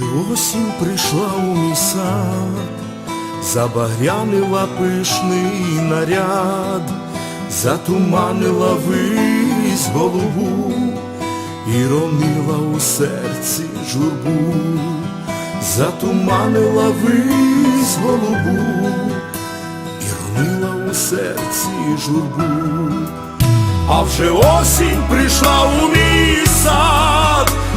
вже осінь прийшла у мій сад, забагрянила пишний наряд, затуманила вись голубу і ронила у серці журбу, затуманила вись голубу і ронила у серці журбу. А вже осінь прийшла у мій сад,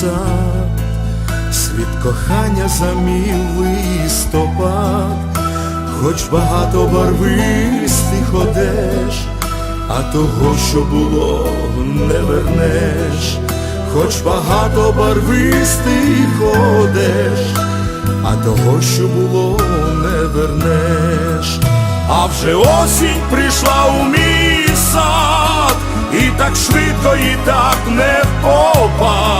сад, світ кохання замів листопад, хоч багато барвистих одеж, а того, що було, не вернеш, хоч багато барвистих одеж, а того, що було, не вернеш. А вже осінь прийшла у мій сад, і так швидко, і так не впопад.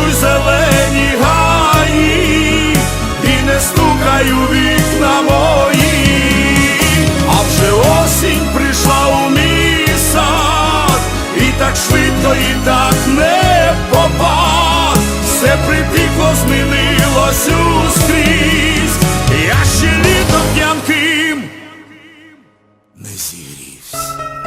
Прошуй зелені гаї і не стукаю вікна мої, а вже осінь прийшла у мій і так швидко, і так не попав. все припікло змінилось скрізь. я ще літом п'янким не зірівсь.